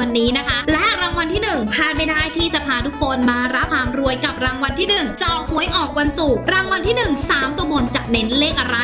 วันนี้นะคะ และรางวัลที่1พลาดไม่ได้ที่จะพาทุกคนมารับความรวยกับรางวัลที่1จอหวยออกวันศุกร์รางวัลที่ 1 3 ตัวบนจะเน้นเลขอะไร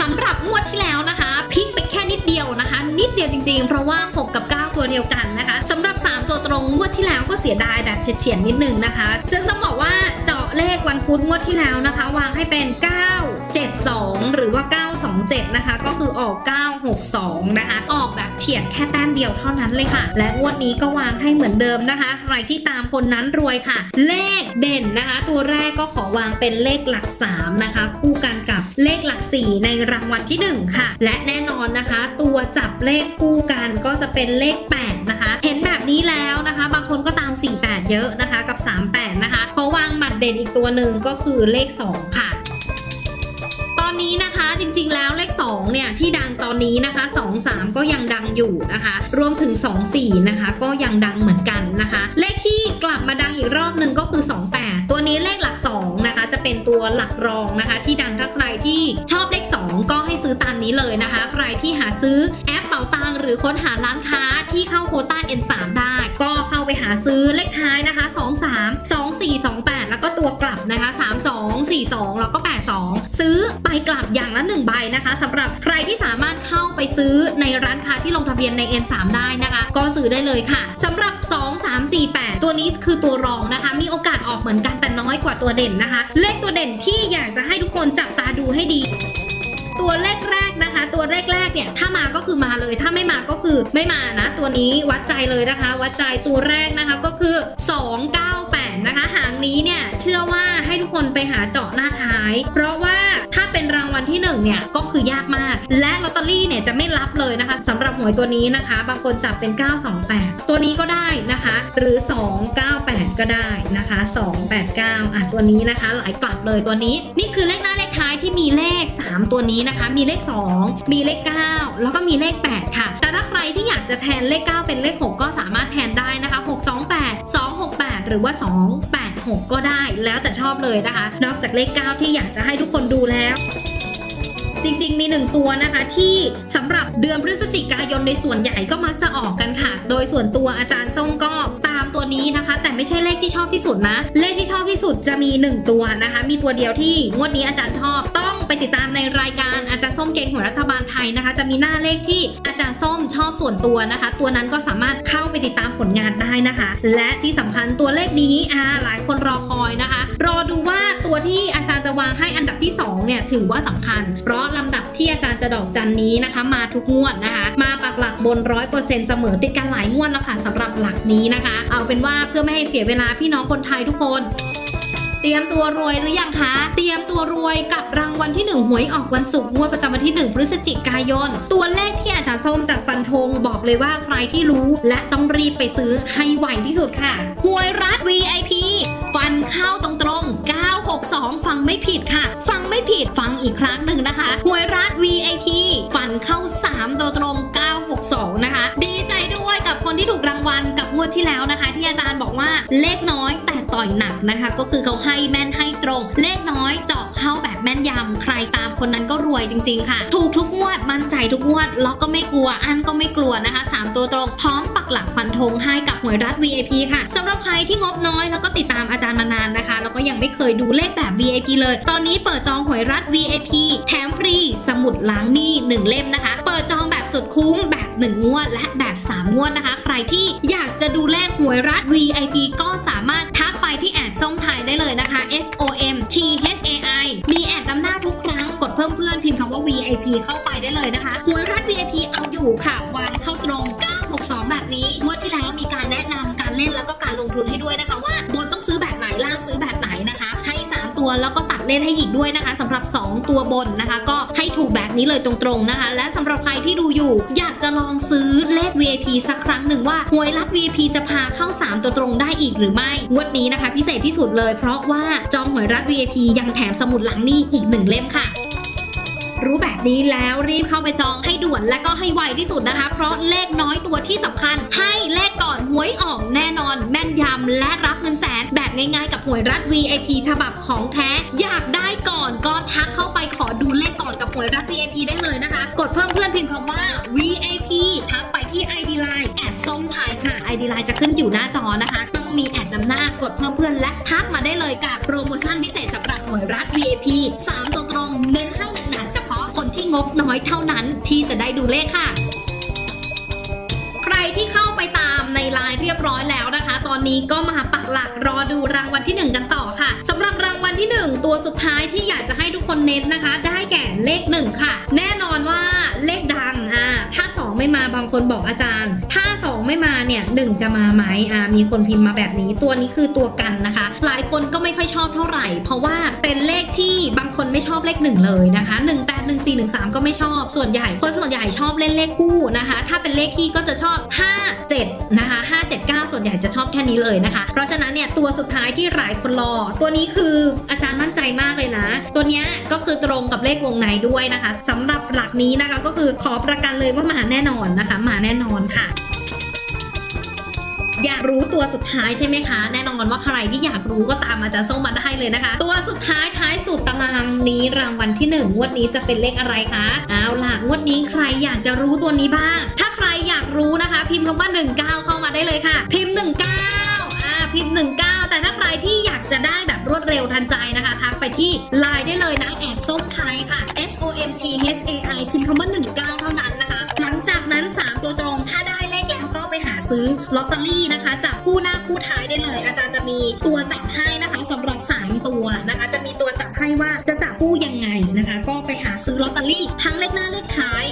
สำหรับงวดที่แล้วนะคะพลิกไปแค่นิดเดียวนะคะ นิดเดียวจริงๆ เพราะว่า 6 กับ 9 ตัวเดียวกันนะคะสำหรับ 3 ตัวตรงงวดที่แล้วก็เสียดายแบบเฉียดๆนิดนึงนะคะ ซึ่งต้องบอกว่าเจาะเลขวันพุธงวดที่แล้วนะคะ วางให้เป็น 72 หรือว่า 927 นะคะ ก็คือออก 962 นะคะ ออกแบบเฉียดแค่แต้มเดียวเท่านั้นเลยค่ะ และงวดนี้ก็วางให้เหมือนเดิมนะคะ ใครที่ตามคนนั้นรวยค่ะ เลขเด่นนะคะ ตัวแรกก็ขอวางเป็นเลขหลัก 3 นะคะ คู่กันกับเลขหลัก 4 ในรางวัลที่ 1 ค่ะ และแน่นอนนะคะ ตัวจับเลขคู่กันก็จะเป็นเลข 8 นะคะ เห็นแบบนี้แล้วนะคะ บางคนก็ตาม 48 เยอะนะคะ กับ 38 นะคะเขาวางหมัดเด่นอีกตัวหนึ่งก็คือเลข 2 ค่ะ นี้นะคะจริงๆแล้วเลข 2 เนี่ย ที่ดังตอนนี้นะคะ 2 3 ก็ยังดังอยู่นะคะ รวมถึง 2 4 นะคะ ก็ยังดังเหมือนกันนะคะ เลขที่กลับมาดังอีกรอบหนึ่งก็คือ 28 ตัวนี้เลขหลัก2นะคะจะเป็นตัวหลักรองนะคะ ที่ดังถ้าใครที่ชอบเลข 2 ก็ให้ซื้อตามนี้เลยนะคะ ใครที่หาซื้อแอปาตังหรือค้นหาร้านค้าที่เข้าโคต้า N3 ได้ ก็เข้าไปหาซื้อเลขท้ายนะคะ 2 3 2 4 2 8 แล้วก็ตัวกลับนะคะ 3 2 4 2 แล้วก็ 8 2 ซื้อไปกลับอย่างละ1ใบนะคะสำหรับใครที่สามารถเข้าไปซื้อในร้านค้าที่ลงทะเบียนใน N3 ได้นะคะ ก็ซื้อได้เลยค่ะสำหรับ 2 3 4 8 ตัวนี้คือตัวรองนะคะ มีโอกาสออกเหมือนกันแต่น้อยกว่าตัวเด่นนะคะ เลขตัวเด่นที่อยากจะให้ทุกคนจับตาดูให้ดี ตัวเลขแรกนะคะ ตัวแรกเนี่ยถ้ามาก็คือมาเลย ถ้าไม่มาก็คือไม่มานะ ตัวนี้วัดใจเลยนะคะ วัดใจตัวแรกนะคะก็คือ 298 นะคะ หางนี้เนี่ยเชื่อว่าให้ทุกคนไปหาเจาะหน้าท้าย เพราะว่าถ้าเป็นรางวัลที่หนึ่งเนี่ยก็คือยากมาก อตเตอรี่เนี่ยจะไม่รับเลยนะคะสำหรับหวยตัวนี้นะคะ บางคนจับเป็น 928 ตัวนี้ก็ได้นะคะ หรือ 298 ก็ได้นะคะ 289 อะตัวนี้นะคะ หลายกลับเลยตัวนี้ นี่คือเลขหน้าเลขท้ายที่มีเลข 3 ตัวนี้นะคะ มีเลข 2 มีเลข 9 แล้วก็มีเลข 8 ค่ะ แต่ถ้าใครที่อยากจะแทนเลข 9 เป็นเลข 6 ก็สามารถแทนได้นะคะ 628 268 หรือว่า 286 ก็ได้แล้วแต่ชอบเลยนะคะ นอกจากเลข 9 ที่อยากจะให้ทุกคนดูแล้ว จริงๆ มีหนึ่งตัวนะคะที่สำหรับเดือนพฤศจิกายนในส่วนใหญ่ก็มักจะออกกันค่ะ โดยส่วนตัวอาจารย์ส้มก็ตามตัวนี้นะคะ แต่ไม่ใช่เลขที่ชอบที่สุดนะ เลขที่ชอบที่สุดจะมี 1 ตัวนะคะ มีตัวเดียวที่งวดนี้อาจารย์ชอบต้องไปติดตามในรายการอาจารย์ส้มเก่งหัวรัฐบาลไทยนะคะ จะมีหน้าเลขที่อาจารย์ส้มชอบส่วนตัวนะคะ ตัวนั้นก็สามารถเข้าไปติดตามผลงานได้นะคะ และที่สำคัญตัวเลขนี้อ่าหลายคนรอคอยนะคะ รอดูว่าตัวที่อาจารย์จะวางให้อันดับที่สองเนี่ยถือว่าสำคัญ เพราะลำดับที่อาจารย์จะดอกจันนี้นะคะ มาทุกงวดนะคะ มาปักหลักบนร้อยเปอร์เซ็นต์เสมอติดกันหลายงวดแล้วค่ะสำหรับหลักนี้นะคะ เอาเป็นว่าเพื่อไม่ให้เสียเวลาพี่น้องคนไทยทุกคนเตรียมตัวรวยหรือยังคะ เตรียมตัวรวยกับรางวัลที่ 1 หวยออกวันศุกร์งวดประจำวันที่ 1 พฤศจิกายน ตัวเลขที่อาจารย์ส้มจากฟันธงบอกเลยว่าใครที่รู้ และต้องรีบไปซื้อให้ไวที่สุดค่ะ หวยรัฐ VIP ฟันเข้าตรงๆ 962 ฟังไม่ผิดค่ะ ฟังไม่ผิดฟังอีกครั้งหนึ่งนะคะหวยรัฐ VIP ฟันเข้า 3 ตัวตรง 962 นะคะ ดีใจด้วยกับคนที่ถูกรางวัลกับงวดที่แล้วนะคะ ที่อาจารย์บอกว่าเลขน้อย ต่อยหนักนะคะ ก็คือเขาให้แม่นให้ตรง เลขน้อยเจาะเข้าแบบแม่นยำใครตามคนนั้นก็รวยจริง ๆ ค่ะ ถูกทุกงวดมั่นใจทุกงวดล็อกก็ไม่กลัว อันก็ไม่กลัวนะคะ 3 ตัวตรงพร้อมปักหลักฟันธงให้กับหวยรัฐ VIP ค่ะสำหรับใครที่งบน้อยแล้วก็ติดตามอาจารย์มานานนะคะแล้วก็ยังไม่เคยดูเลขแบบ VIP เลย ตอนนี้เปิดจองหวยรัฐ VIP แถมฟรีสมุดล้างหนี้1เล่มนะคะ เปิดจองแบบ สุดคุ้มแบบ1งวด และแบบ 3 งวดนะคะ ใครที่อยากจะดูเลขหวยรัฐ VIP ก็สามารถทักไปที่แอดส้มไทยได้เลยนะคะ S O M T H A I มีแอดนำหน้าทุกครั้งกดเพิ่มเพื่อนพิมพ์คำว่า VIP เข้าไปได้เลยนะคะหวยรัฐ VIP เอาอยู่ค่ะวางเข้าตรง 962 แบบนี้งวดที่แล้วมีการแนะนำการเล่นแล้วก็การลงทุนให้ด้วยนะคะ ว่าบนต้องซื้อแบบไหนล่างซื้อแบบไหนนะคะ ให้ 3 ตัวแล้วก็ตัด เล่นให้อีกด้วยนะคะสำหรับ 2 ตัวบนนะคะ ก็ให้ถูกแบบนี้เลยตรงๆนะคะ และสำหรับใครที่ดูอยู่ อยากจะลองซื้อเลข VIP สักครั้งหนึ่งว่าหวยรัฐ VIP จะพาเข้า 3 ตัวตรงได้อีกหรือไม่งวดนี้นะคะ พิเศษที่สุดเลย เพราะว่าจองหวยรัฐ VIP ยังแถมสมุดหลังนี้อีกหนึ่งเล่มค่ะรู้แบบนี้แล้วรีบเข้าไปจองให้ด่วนและก็ให้ไวที่สุดนะคะ เพราะเลขน้อยตัวที่สำคัญ ให้เลขก่อนหวยออกแน่นอนแม่นยำและรับ ง่ายๆกับหวยรัฐ VIP ฉบับของแท้ อยากได้ก่อนก็ทักเข้าไปขอดูเลขก่อนกับหวยรัฐ VIP ได้เลยนะคะ กดเพิ่มเพื่อนพิมพ์คำว่า VIP ทักไปที่ ID Line แอดส้มไทยค่ะ ID Line จะขึ้นอยู่หน้าจอนะคะ ต้องมีแอดนำหน้ากดเพิ่มเพื่อนและทักมาได้เลยกับโปรโมชั่นพิเศษสำหรับหวยรัฐ VIP 3 ตัวตรงเน้นให้หนักๆเฉพาะคนที่งบน้อยเท่านั้นที่จะได้ดูเลขค่ะ อนนี้ก็มาปักหลักรอดูรางวัลที่ 1 กันต่อค่ะสำหรับรางวัลที่ 1 ตัวสุดท้ายที่อยากจะให้ทุกคนเน้นนะคะ ได้แก่เลข 1 ค่ะ แน่นอนว่าเลขดังอ่าถ้า 2 ไม่มาบางคนบอกอาจารย์ ถ้า 2 ไม่มาเนี่ยหจะมาไหมอ่ามีคนพิมพ์มาแบบนี้ ตัวนี้คือตัวกันนะคะ หลายคนก็ไม่ค่อยชอบเท่าไหร่ เพราะว่าเป็นเลขที่บางคนไม่ชอบเลข 1 เลยนะคะ 1 8 1 4 1 3 ก็ไม่ชอบส่วนใหญ่ คนส่วนใหญ่ชอบเล่นเลขคู่นะคะ ถ้าเป็นเลขคี่ก็จะชอบ 5 7 นะคะ วนใหญ่จะชอบแค่นี้เลยนะคะ เพราะฉะนั้นเนี่ยตัวสุดท้ายที่หลายคนรอ ตัวนี้คืออาจารย์มั่นใจมากเลยนะ ตัวนี้ก็คือตรงกับเลขวงในด้วยนะคะสำหรับหลักนี้นะคะก็คือขอประกันเลยว่ามาแน่นอนนะคะ มาแน่นอนค่ะ อยากรู้ตัวสุดท้ายใช่ไหมคะ แน่นอนว่าใครที่อยากรู้ก็ตามอาจารย์ส้มมาได้เลยนะคะ ตัวสุดท้ายท้ายสุดตารางนี้รางวัลที่1งงวดนี้จะเป็นเลขอะไรคะเอาล่ะงวดนี้ใครอยากจะรู้ตัวนี้บ้าง ถ้าใครอยากรู้นะคะ พิมพ์คำว่า 19 เข้ามาได้เลยค่ะ พิมพ์ 19อ่าพิมพ์ 19 แต่ถ้าใครที่อยากจะได้แบบรวดเร็วทันใจนะคะ ทักไปที่ไลน์ได้เลยนะแอดส้มไทยค่ะ S O M T H A I พิมพ์คำว่า ซื้อลอตเตอรี่นะคะ จากคู่หน้าคู่ท้ายได้เลย อาจารย์จะมีตัวจับให้นะคะสำหรับ 3 ตัวนะคะ จะมีตัวจับให้ว่าจะจับคู่ยังไงนะคะ ก็ไปหาซื้อลอตเตอรี่ทั้งเลขหน้าเลขท้าย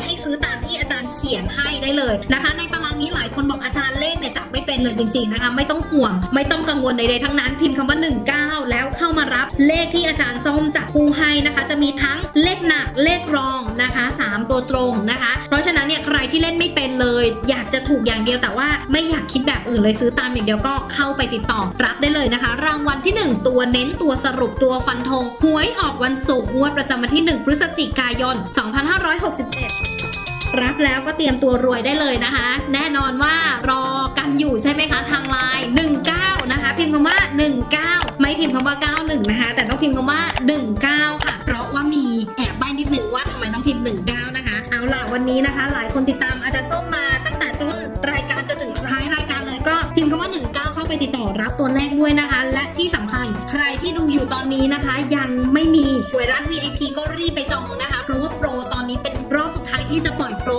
ให้ได้เลยนะคะ ในตารางนี้หลายคนบอกอาจารย์เลขเนี่ยจับไม่เป็นเลยจริงๆนะคะไม่ต้องห่วง ไม่ต้องกังวลใดๆทั้งนั้นพิมพ์คำว่า 19 แล้วเข้ามารับเลขที่อาจารย์ส้มจับคู่ให้นะคะ จะมีทั้งเลขหนักเลขรองนะคะ 3 ตัวตรงนะคะ เพราะฉะนั้นเนี่ยใครที่เล่นไม่เป็นเลย อยากจะถูกอย่างเดียวแต่ว่าไม่อยากคิดแบบอื่นเลยซื้อตามอย่างเดียวก็เข้าไปติดต่อรับได้เลยนะคะ รางวัลที่ 1 ตัวเน้นตัวสรุปตัวฟันธงหวยออกวันศุกร์งวดประจำวันที่ 1 พฤศจิกายน 2567 รับแล้วก็เตรียมตัวรวยได้เลยนะคะ แน่นอนว่ารอกันอยู่ใช่ไหมคะทางไลน์19 นะคะ พิมพ์คำว่า 19 ไม่พิมพ์คำว่า 91 นะคะ แต่ต้องพิมพ์คำว่า 19 ค่ะ เพราะว่ามีแอบใบ้นิดหนึ่งว่าทำไมต้องพิมพ์ 19 นะคะ เอาล่ะวันนี้นะคะ หลายคนติดตามอาจารย์ส้มมาตั้งแต่ต้นรายการจนถึงท้ายรายการเลยก็พิมพ์คำว่า 19เข้าไปติดต่อรับตัวเลขด้วยนะคะ และที่สำคัญใครที่ดูอยู่ตอนนี้นะคะ ยังไม่มีหวยรัฐ VIP ก็รีบไป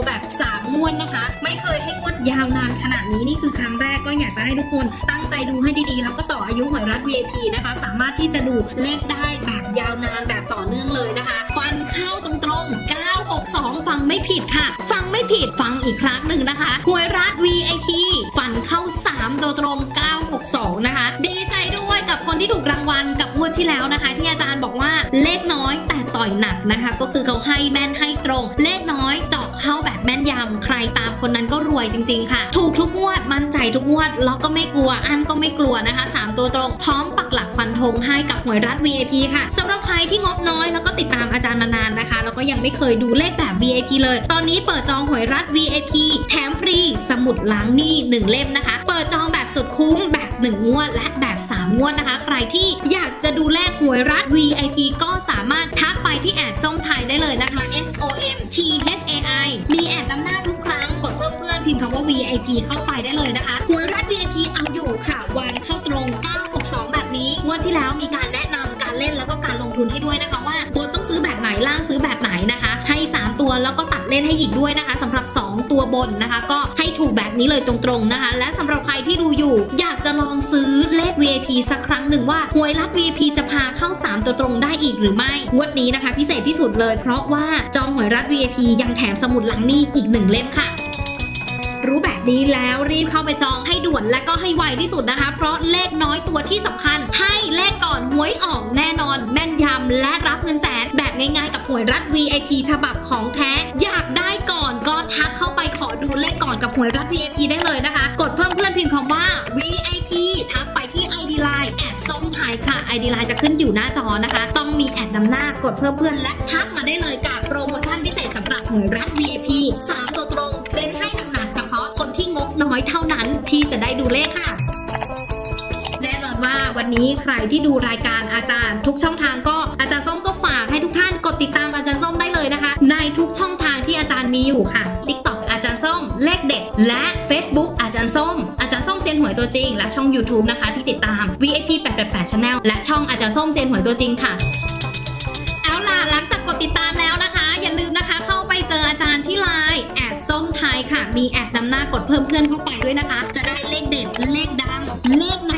แบบ3งวดนะคะ ไม่เคยให้งวดยาวนานขนาดนี้นี่คือครั้งแรกก็อยากจะให้ทุกคนตั้งใจดูให้ดีๆ แล้วก็ต่ออายุหวยรัฐ VIP นะคะ สามารถที่จะดูเลขได้แบบยาวนานแบบต่อเนื่องเลยนะคะฟันเข้าตรงๆ962 ฟังไม่ผิดค่ะ ฟังไม่ผิดฟังอีกครั้งหนึ่งนะคะหวยรัฐ VIP ฟันเข้า 3 ตัวตรง 962 นะคะ ดีใจด้วยกับคนที่ถูกรางวัลกับงวดที่แล้วนะคะ ที่อาจารย์บอกว่าเลขน้อยแต่ต่อยหนักนะคะ ก็คือเขาให้แม่นให้ตรง เลขน้อยจ เข้าแบบแม่นยำใครตามคนนั้นก็รวยจริง ๆ ค่ะ ถูกทุกงวดมั่นใจทุกงวดล็อกก็ไม่กลัวอันก็ไม่กลัวนะคะ 3 ตัวตรง พร้อมปักหลักฟันธงให้กับหวยรัฐ VIP ค่ะสำหรับใครที่งบน้อยแล้วก็ติดตามอาจารย์มานานนะคะ แล้วก็ยังไม่เคยดูเลขแบบ VIP เลย ตอนนี้เปิดจองหวยรัฐ VIP แถมฟรีสมุดล้างหนี้1เล่มนะคะ เปิดจองแบบสุดคุ้มแบบ 1 งวด และแบบ 3 งวดนะคะ ใครที่อยากจะดูเลขหวยรัฐ VIP ก็สามารถทักไปที่แอดส้มไทยได้เลยนะคะ S O M T H มีแอดนำหน้าทุกครั้ง กดเพิ่มเพื่อนพิมพ์คำว่า VIP เข้าไปได้เลยนะคะหวยรัฐ VIP เอาอยู่ค่ะวันเข้าตรง 962 แบบนี้วันที่แล้วมีการแนะนำการเล่นแล้วก็การลงทุนให้ด้วยนะคะว่าบนต้องซื้อแบบไหนล่างซื้อแบบไหนนะคะ เล่นให้อีกด้วยนะคะสำหรับ 2 ตัวบนนะคะ ก็ให้ถูกแบบนี้เลยตรงๆนะคะ และสำหรับใครที่ดูอยู่ อยากจะลองซื้อเลข VIP สักครั้งหนึ่งว่าหวยรัฐ VIP จะพาเข้า 3 ตัวตรงได้อีกหรือไม่งวดนี้นะคะ พิเศษที่สุดเลย เพราะว่าจองหวยรัฐ VIP ยังแถมสมุดหลังนี้อีกหนึ่งเล่มค่ะรู้แบบนี้แล้วรีบเข้าไปจองให้ด่วนและก็ให้ไวที่สุดนะคะ เพราะเลขน้อยตัวที่สำคัญ ให้เลขก่อนหวยออกแน่นอนแม่นำและรับเงินแสนแบบง่ายๆ กับหวยรัฐ VIP ฉบับของแท้ อยากได้ก่อนก็ทักเข้าไปขอดูเลขก่อนกับหวยรัฐ VIP ได้เลยนะคะ กดเพิ่มเพื่อนพิมพ์คำว่า VIP ทักไปที่ ID Line แอดส้มไทยค่ะ ID Line จะขึ้นอยู่หน้าจอนะคะ ต้องมีแอดนำหน้ากดเพิ่มเพื่อนและทักมาได้เลยกับโปรโมชั่นลักหน่วยรัฐ VIP 3 ตัวตรงเน้นให้หนักๆเฉพาะคนที่งบน้อยเท่านั้นที่จะได้ดูเลขค่ะแน่นอนว่าวันนี้ใครที่ดูรายการอาจารย์ ทุกช่องทางก็ อาจารย์ส้มก็ฝากให้ทุกท่านกดติดตามอาจารย์ส้มได้เลยนะคะ ในทุกช่องทางที่อาจารย์มีอยู่ค่ะ TikTok อาจารย์ส้มเลขเด็ด และ Facebook อาจารย์ส้ม อาจารย์ส้มเซียนหวยตัวจริง และช่อง YouTube นะคะ ที่ติดตาม VIP 888 Channel และช่องอาจารย์ส้มเซียนหวยตัวจริงค่ะเอาล่ะหลังจากกดติดตามแล้วนะคะ อย่าลืมนะคะเข้าไปเจออาจารย์ที่ไลน์แอดส้มไทยค่ะ มีแอดนำหน้ากดเพิ่มเพื่อนเข้าไปด้วยนะคะ จะได้เลขเด็ดเลขดังเลขไหน